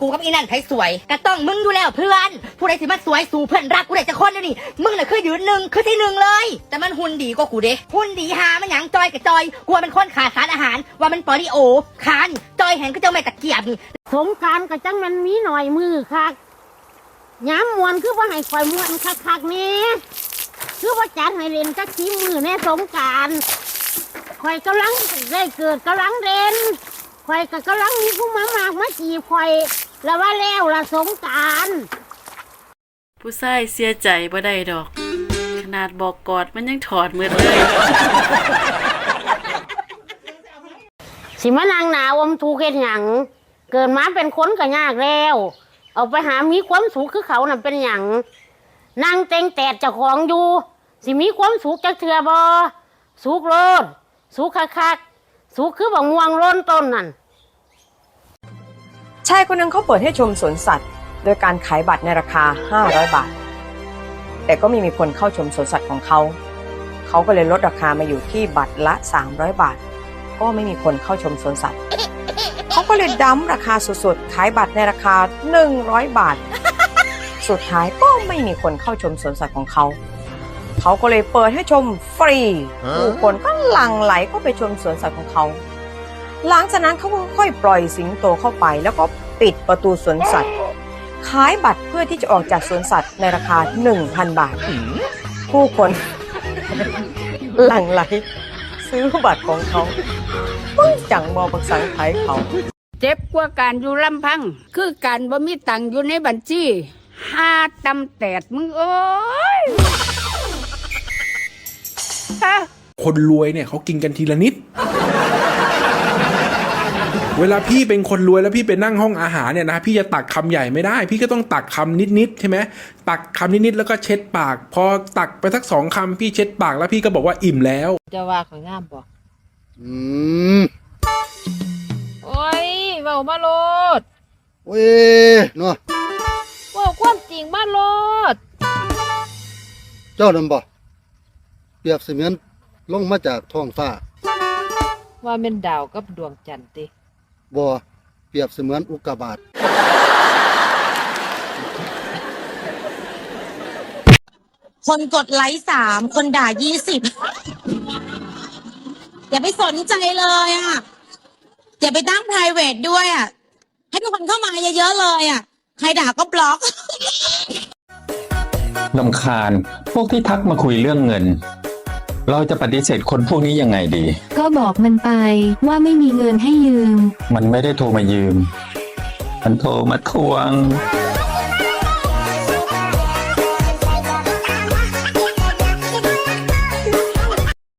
กูกับอีนั่นไผสวยก็ต้องมึงอยู่แล้วเพื่อน ผู้ใดสิมาสวยสู่เพื่อนรักกูได้จะคนเดียวนี่มึงน่ะคือยืนหนึ่งคือที่หนึ่งเลย แต่มันหุ่นดีกว่ากูเด้หุ่นดีหามันหยังจอยกับจอยกลัวมันคนขาดสารอาหาร ว่ามันปอลิโอขานจอยเห็นก็จะไม่ตะเกียบนี่สงกรารก็จังมันมีหน่อยมือคักย้ำมวนคือว่าให้คอยมวนคักคักๆนี่คือว่าจัดให้เล่นจักสีมือแน่สงกรารคอยกำลังได้เกิดกำลังเด่นคอยก็กำลังมีผู้มามาก มาจีบคอย แล้วว่าแล้วละสงกรารผู้ชายเสียใจบ่ได้ดอก ขนาดบอกกอดมันยังถอดมือเลย สิมานางหนาวอมทูเฮ็ดหยังเกิดมาเป็นคนก็ยากแล้ว เอาไปหามีความสุขคือเขาน่ะเป็นหยังนางเต็งแตดเจ้าของอยู่ สิมีความสุขจักเทื่อบ่สุขโลดสุขคักๆสุขคือบ่ง่วงล้นต้นนั่นชายคนหนึ่งเขาเปิดให้ชมสวนสัตว์ โดยการขายบัตรในราคา 500 บาท แต่ก็ไม่มีคนเข้าชมสวนสัตว์ของเขา เขาก็เลยลดราคามาอยู่ที่บัตรละ 300 บาท ก็ไม่มีคนเข้าชมสวนสัตว์ เขาก็เลยดั้มราคาสุดๆ ขายบัตรในราคา 100 บาท สุดท้ายก็ไม่มีคนเข้าชมสวนสัตว์ของเขา เขาก็เลยเปิดให้ชมฟรี ผู้คนก็หลั่งไหลเข้าไปชมสวนสัตว์ของเขา หลังจากนั้นเขาก็ค่อยปล่อยสิงโตเข้าไป แล้วก็ปิดประตูสวนสัตว์ขายบัตรเพื่อที่จะออกจากสวนสัตว์ในราคา 1,000 บาท ผู้คน หลั่งไหล ซื้อบัตรของเขาปึ้งจังมอบักสังไทยเขา เจ็บกว่าการอยู่ลำพัง คือการบ่มีตังค์อยู่ในบัญชีห้าตำแตดมึงเอ้ยฮะคนรวยเนี่ยเขากินกันทีละนิด เวลาพี่เป็นคนรวยแล้วพี่ไปนั่งห้องอาหารเนี่ยนะพี่จะตักคำใหญ่ไม่ได้ พี่ก็ต้องตักคำนิดๆใช่ไหมตักคำนิดๆแล้วก็เช็ดปาก พอตักไปสักสองคำพี่เช็ดปากแล้วพี่ก็บอกว่าอิ่มแล้ว จะว่าข่อยงามบ่อืมโอ้ยเว้ามาโลดเว้ยเนาะเว้าความจริงมาโลด เจ้านำบ่เปรียบเสมือนลงมาจากท้องฟ้า ว่าแม่นดาวกับดวงจันทร์ติ บ่เปรียบเสมือนอุกกาบาตคนกดไลค์สามคนด่ายี่สิบอย่าไปสนใจเลยอะอย่าไปตั้ง private ด้วยอะให้ทุกคนเข้ามาเยอะๆเลยอะใครด่าก็บล็อก ลำคาญ พวกที่ทักมาคุยเรื่องเงิน เราจะปฏิเสธคนพวกนี้ยังไงดี ก็บอกมันไปว่าไม่มีเงินให้ยืม มันไม่ได้โทรมายืม มันโทรมาทวง